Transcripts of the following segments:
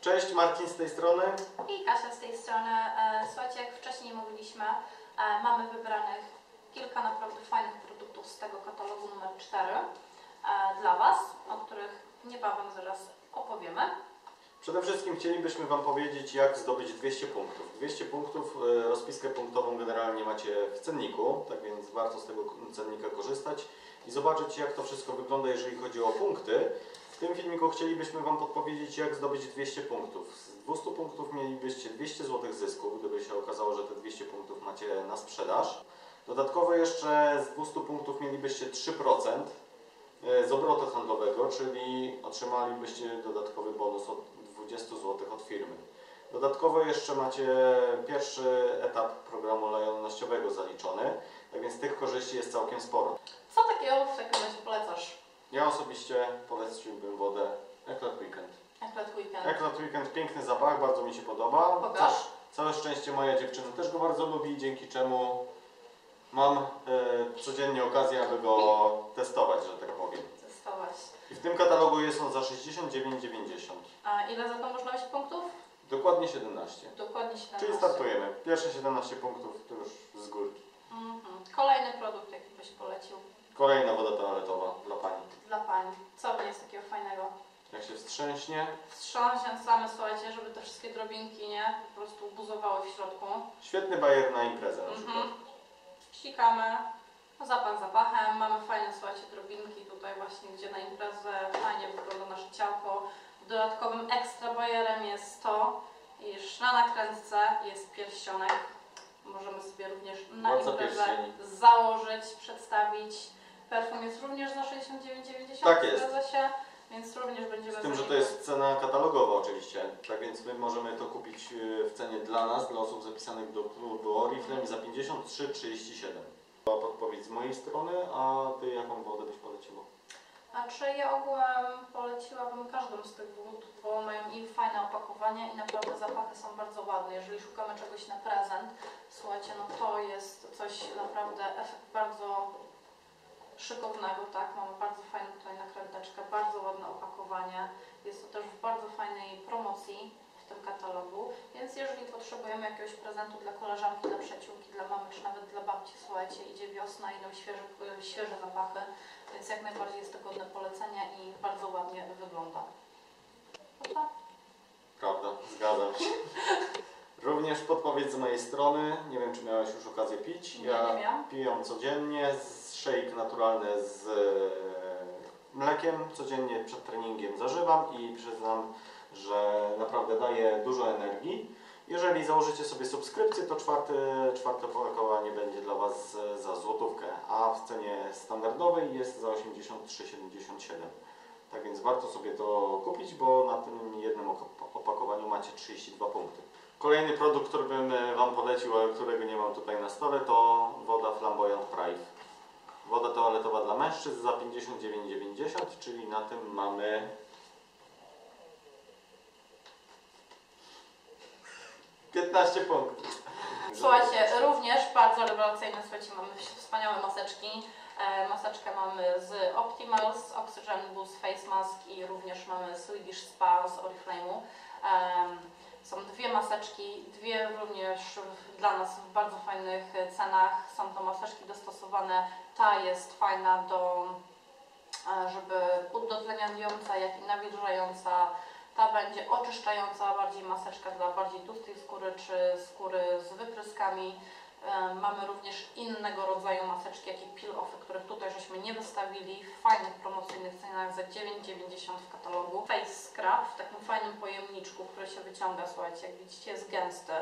Cześć, Marcin z tej strony. I Kasia z tej strony. E, Słuchajcie, jak wcześniej mówiliśmy, e, mamy wybranych kilka naprawdę fajnych produktów z tego katalogu numer 4 e, dla Was, o których niebawem zaraz opowiemy. Przede wszystkim chcielibyśmy Wam powiedzieć, jak zdobyć 200 punktów. 200 punktów, rozpiskę punktową generalnie macie w cenniku, tak więc warto z tego cennika korzystać i zobaczyć, jak to wszystko wygląda, jeżeli chodzi o punkty. W tym filmiku chcielibyśmy Wam podpowiedzieć, jak zdobyć 200 punktów. Z 200 punktów mielibyście 200 zł zysku, gdyby się okazało, że te 200 punktów macie na sprzedaż. Dodatkowo jeszcze z 200 punktów mielibyście 3% e, z obrotu handlowego, czyli otrzymalibyście dodatkowy bonus od 20 zł od firmy. Dodatkowo jeszcze macie pierwszy etap programu lojalnościowego zaliczony, tak więc tych korzyści jest całkiem sporo. Co takiego w takim razie polecasz? Ja osobiście poleciłbym wodę Eklat Weekend. Eklet Weekend. Eklat Weekend, piękny zapach, bardzo mi się podoba. Pokaż. Całe szczęście moja dziewczyna też go bardzo lubi, dzięki czemu mam e, codziennie okazję, aby go testować, że tak powiem. Testować. I w tym katalogu jest on za 69,90. A ile za to można mieć punktów? Dokładnie 17. Dokładnie 17. Czyli startujemy. Pierwsze 17 punktów to już z górki. Mhm. Kolejny produkt, jaki byś polecił Kolejna woda toaletowa dla pani. dla Pani. Co w niej jest takiego fajnego? Jak się wstrząśnie, Wstrząsiąc same, słuchajcie, żeby te wszystkie drobinki, nie? Po prostu buzowały w środku. świetny bajer na imprezę na przykład. Mhm. Ścikamy. No, zapach zapachem. Mamy fajne, słuchajcie, drobinki tutaj właśnie, gdzie na imprezę fajnie wygląda nasze ciałko. Dodatkowym ekstra bajerem jest to, iż na nakrętce jest pierścionek. Możemy sobie również na Bardzo imprezę pierścieni. założyć, przedstawić. Perfum jest również za 69,90. Tak jest. Zgadza się? Więc również będziemy Z tym, że to jest cena katalogowa oczywiście. Tak więc my możemy to kupić e, w cenie dla nas, dla osób zapisanych do klubu Oriflame za 53,37. Była podpowiedź z mojej strony, a Ty jaką wodę byś poleciła? A czy ja ogółem poleciłabym każdą z tych wód, bo mają i fajne opakowania i naprawdę zapachy są bardzo ładne. Jeżeli szukamy czegoś na prezent, słuchajcie, no to jest coś naprawdę efekt bardzo szykownego, tak? Mamy bardzo fajną tutaj nakręteczkę, bardzo ładne opakowanie. Jest to też w bardzo fajnej promocji w tym katalogu, więc jeżeli potrzebujemy jakiegoś prezentu dla koleżanki, dla przyjaciółki, dla mamy czy nawet dla babci, słuchajcie, idzie wiosna, idą świeże, świeże zapachy, więc jak najbardziej jest to godne polecenia i bardzo ładnie wygląda. Prawda? Prawda, zgadzam się. Również podpowiedź z mojej strony. Nie wiem, czy miałeś już okazję pić. Nie, nie miałam. piję codziennie. Shake naturalny z e, mlekiem. Codziennie przed treningiem zażywam i przyznam, że naprawdę daje dużo energii. Jeżeli założycie sobie subskrypcję, to czwarty, czwarte opakowanie będzie dla Was z- za złotówkę, a w cenie standardowej jest za 83,77. Tak więc warto sobie to kupić, bo na tym jednym op- opakowaniu macie 32 punkty. Kolejny produkt, który bym e, Wam polecił, ale którego nie mam tutaj na stole, to woda Flamboyant Prive. Woda toaletowa dla mężczyzn za 59,90, czyli na tym mamy 15 punktów. Słuchajcie, również bardzo rewelacyjne, słuchajcie, mamy wspaniałe maseczki. E, maseczkę mamy z Optimals, Oxygen Boost Face Mask i również mamy Swedish Spa z Oriflame'u. Są dwie maseczki, dwie również dla nas w bardzo fajnych cenach. Są to maseczki dostosowane. Ta jest fajna do, e, żeby udotleniająca, jak i nawilżająca. Ta będzie oczyszczająca, bardziej maseczka dla bardziej tłustej skóry czy skóry z wypryskami. E, Mamy również innego rodzaju maseczki, jak i peel-offy, których tutaj żeśmy nie wystawili w fajnych promocyjnych cenach za 9,90 w katalogu. Face Scrub w takim fajnym pojemniczku, który się wyciąga, słuchajcie, jak widzicie jest gęsty.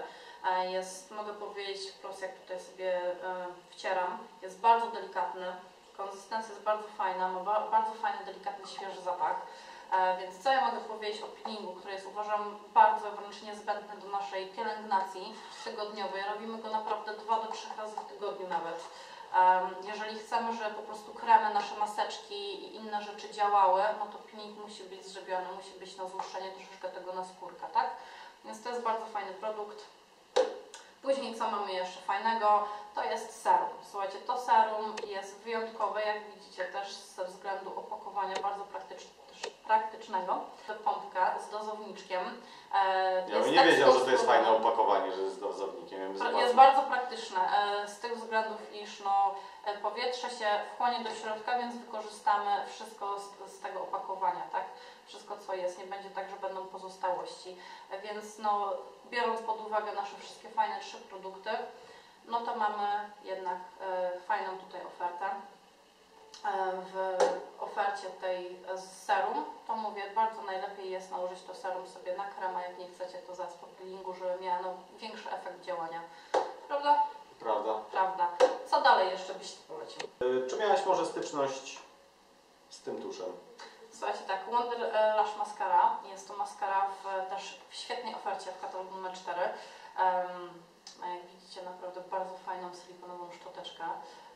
E, Jest, mogę powiedzieć wprost, jak tutaj sobie e, wcieram, jest bardzo delikatny. Konsystencja jest bardzo fajna, ma ba bardzo fajny, delikatny, świeży zapach. E, Więc co ja mogę powiedzieć o peelingu, który jest uważam bardzo wręcz niezbędny do naszej pielęgnacji tygodniowej. Robimy go naprawdę dwa do trzech razy w tygodniu nawet. Jeżeli chcemy, żeby po prostu kremy, nasze maseczki i inne rzeczy działały, no to peeling musi być zrobiony, musi być na złuszczenie troszeczkę tego na skórkę, tak? Więc to jest bardzo fajny produkt. Później co mamy jeszcze fajnego? To jest serum. Słuchajcie, to serum jest wyjątkowe, jak widzicie też ze względu opakowania bardzo praktyczne, praktycznego. Pompka z dozowniczkiem. E, Ja bym nie wiedział, że to jest fajne opakowanie, że jest dozownikiem. Ja. Jest bardzo praktyczne e, z tych względów, iż no, e, powietrze się wchłonie do środka, więc wykorzystamy wszystko z, z tego opakowania, tak? Wszystko co jest, nie będzie tak, że będą pozostałości. E, Więc no, biorąc pod uwagę nasze wszystkie fajne trzy produkty, no to mamy jednak e, fajną tutaj ofertę. E, w ofercie tej z serum, to mówię, bardzo najlepiej jest nałożyć to serum sobie na krema, jak nie chcecie, to zaraz po peelingu, żeby miała no, większy efekt działania. Prawda? Prawda. Prawda. Co dalej jeszcze byście polecił? Y, Czy miałeś może styczność z tym tuszem? Słuchajcie, tak, Wonder e, Lash Mascara. Jest to maskara w, też w świetnej ofercie w katalogu numer 4. Um, jak widzicie, naprawdę bardzo fajną silikonową szczoteczkę.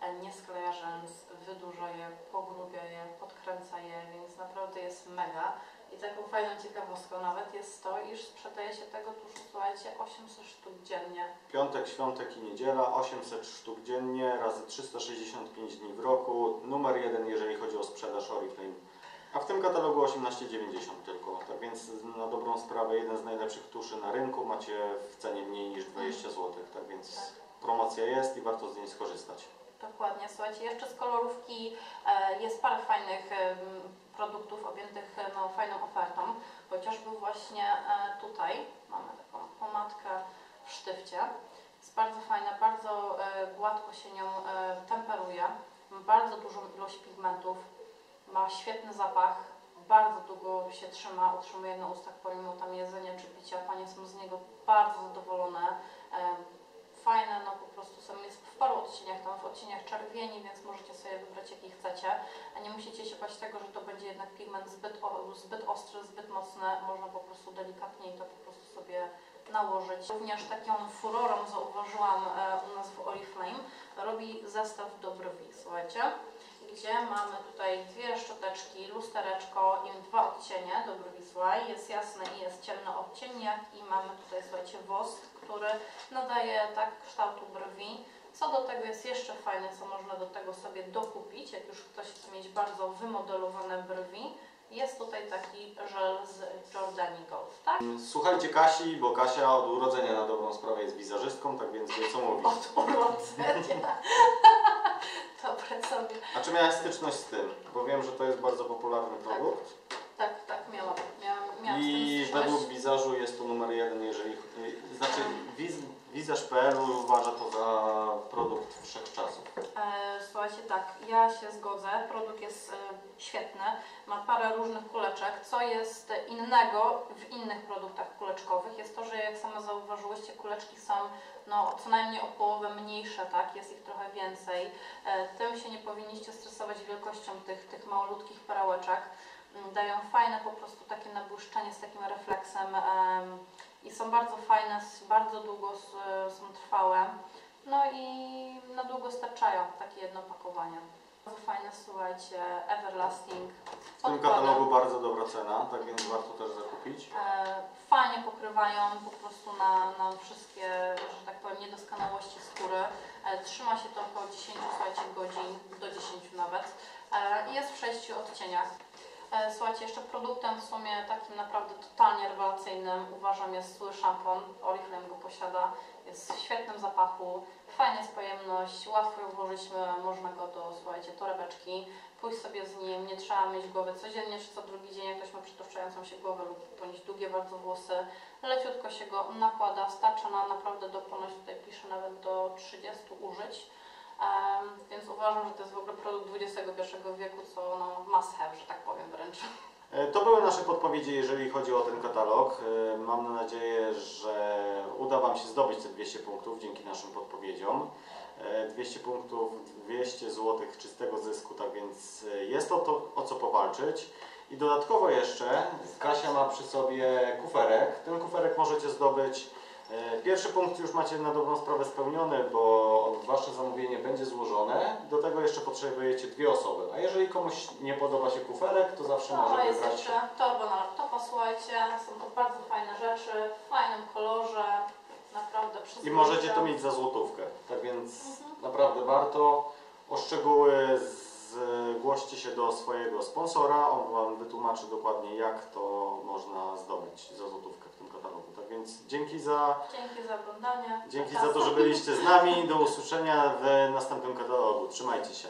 E, Nie skleja rzęs, wydłuża je, pogrubia je, podkręca je, więc naprawdę jest mega. I taką fajną ciekawostką nawet jest to, iż sprzedaje się tego tuszu, słuchajcie, 800 sztuk dziennie. Piątek, świątek i niedziela, 800 sztuk dziennie, razy 365 dni w roku. Numer jeden, jeżeli chodzi o sprzedaż Oriflame. A w tym katalogu 18,90 tylko. Tak więc na dobrą sprawę jeden z najlepszych tuszy na rynku macie w cenie mniej niż 20 zł. Tak więc Tak. promocja jest i warto z niej skorzystać. Dokładnie, słuchajcie, jeszcze z kolorówki e, jest parę fajnych em, produktów objętych e, no, fajną ofertą, chociażby właśnie e, tutaj mamy taką pomadkę w sztywcie. Jest bardzo fajna, bardzo e, gładko się nią e, temperuje, ma bardzo dużą ilość pigmentów, ma świetny zapach, bardzo długo się trzyma, utrzymuje na ustach pomimo tam jedzenia czy picia. Panie są z niego bardzo zadowolone. Fajne, no po prostu są, jest w paru odcieniach, tam w odcieniach czerwieni, więc możecie sobie wybrać jaki chcecie, a nie musicie się bać tego, że to będzie jednak pigment zbyt, zbyt ostry, zbyt mocny, można po prostu delikatniej to po prostu sobie nałożyć. Również taką furorą zauważyłam e, u nas w Oriflame, robi zestaw do brwi, słuchajcie, gdzie mamy tutaj dwie szczoteczki, lustereczko i dwa odcienie do brwi, słuchaj, jest jasny i jest ciemny odcień, jak i mamy tutaj, słuchajcie, wosk, który nadaje tak kształtu brwi. Co do tego jest jeszcze fajne, co można do tego sobie dokupić, jak już ktoś chce mieć bardzo wymodelowane brwi, jest tutaj taki żel z Jordani Gold, tak? Słuchajcie Kasi, bo Kasia od urodzenia na dobrą sprawę jest wizerzystką, tak więc wie co mówi. Od urodzenia. Sobie. A czy miałaś styczność z tym? Bo wiem, że to jest bardzo popularny produkt. Tak, tak, miałam. Miałam, miałam I według wizażu jest to numer jeden, jeżeli. Znaczy, wiz, wizerz.pl uważa to za produkt wszechczasów. Słuchajcie, tak, ja się zgodzę. Produkt jest e, świetny, ma parę różnych kuleczek. Co jest innego w innych produktach kuleczkowych jest to, że jak same zauważyłyście, kuleczki są no, co najmniej o połowę mniejsze, tak, jest ich trochę więcej. E, Tym się nie powinniście stresować wielkością tych, tych malutkich perełeczek. Mm, Dają fajne po prostu takie nabłyszczenie z takim refleksem em, i są bardzo fajne, bardzo długo są trwałe. No i na długo starczają takie jedno pakowanie. Bardzo fajne, słuchajcie, Everlasting. W tym katalogu bardzo dobra cena, tak więc warto też zakupić. E, fajnie pokrywają po prostu na, na wszystkie, że tak powiem, niedoskonałości skóry. E, trzyma się to około 10 słuchajcie, godzin, do 10 nawet. E, jest w 6 odcieniach. E, Słuchajcie, jeszcze produktem w sumie takim naprawdę totalnie rewelacyjnym uważam jest zły szampon. Oriflame go posiada. Jest w świetnym zapachu, fajna jest pojemność, łatwo ją włożyć, e, można go do, słuchajcie, torebeczki, pójść sobie z nim, nie trzeba myć głowy codziennie czy co drugi dzień, jak ktoś ma przytłuszczającą się głowę lub bądź długie bardzo włosy, leciutko się go nakłada, starcza na naprawdę do ponoć, tutaj pisze nawet do 30 użyć. Więc uważam, że to jest w ogóle produkt XXI wieku, co no, must have, że tak powiem wręcz. E, To były nasze podpowiedzi, jeżeli chodzi o ten katalog. E, Mam nadzieję, że uda Wam się zdobyć te 200 punktów dzięki naszym podpowiedziom. E, 200 punktów, 200 zł czystego zysku, tak więc e, jest to, to o co powalczyć. I dodatkowo jeszcze Kasia ma przy sobie kuferek. Ten kuferek możecie zdobyć. E, Pierwszy punkt już macie na dobrą sprawę spełniony, bo Wasze zamówienie będzie złożone. Do tego jeszcze potrzebujecie dwie osoby. A jeżeli komuś nie podoba się kuferek, to zawsze No, może jest wybrać jeszcze torba na laptopa, słuchajcie, są to bardzo fajne rzeczy, w fajnym kolorze, naprawdę I możecie to mieć za złotówkę. Tak więc Mhm. naprawdę warto. O szczegóły zgłoście się do swojego sponsora, on Wam wytłumaczy dokładnie jak to można zdobyć za złotówkę w tym katalogu. Tak więc dzięki za, Dzięki za oglądanie. dzięki za to, że byliście z nami. Do usłyszenia w następnym katalogu. Trzymajcie się.